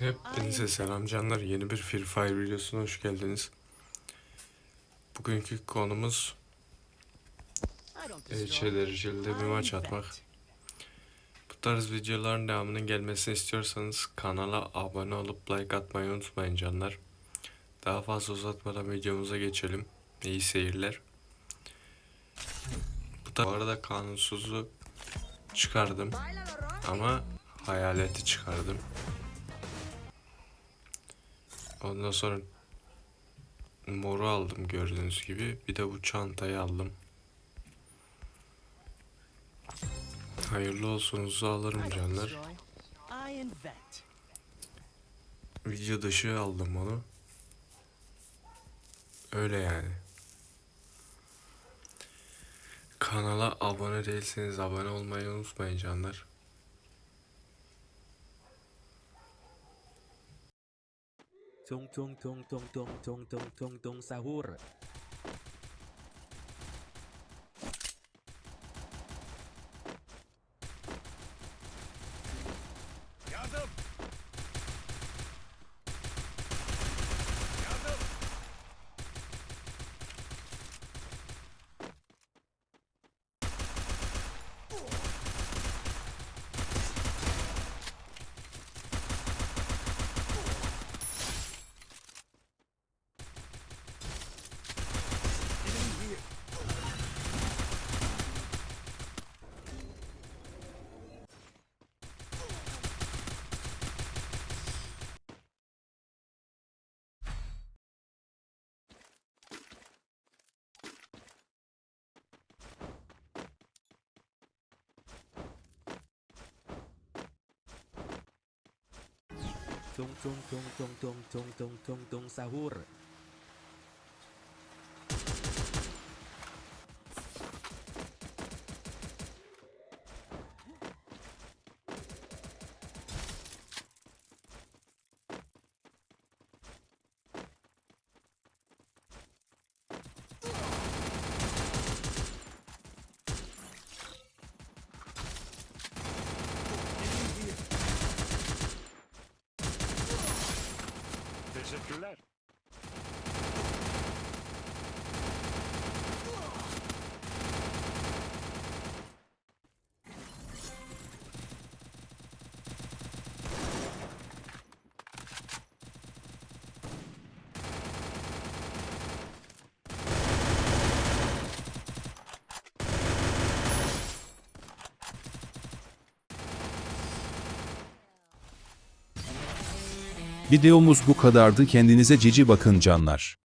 Hepinize selam canlar. Yeni bir Free Fire videosuna hoş geldiniz. Bugünkü konumuz ilçe dereceli bir maç atmak. Bu tarz videoların devamının gelmesini istiyorsanız kanala abone olup like atmayı unutmayın canlar. Daha fazla uzatmadan videomuza geçelim. İyi seyirler. Bu, bu arada kanunsuzu çıkardım ama hayaleti çıkardım. Ondan sonra moru aldım gördüğünüz gibi. Bir de bu çantayı aldım. Hayırlı olsunuzu alırım canlar. Video dışı aldım onu. Öyle yani. Kanala abone değilseniz abone olmayı unutmayın canlar. tung tung tung tung tung tung tung tung tung sahur. Tung tung tung tung tung tung tung tung tung sahur. Teşekkürler. Videomuz bu kadardı kendinize cici bakın canlar.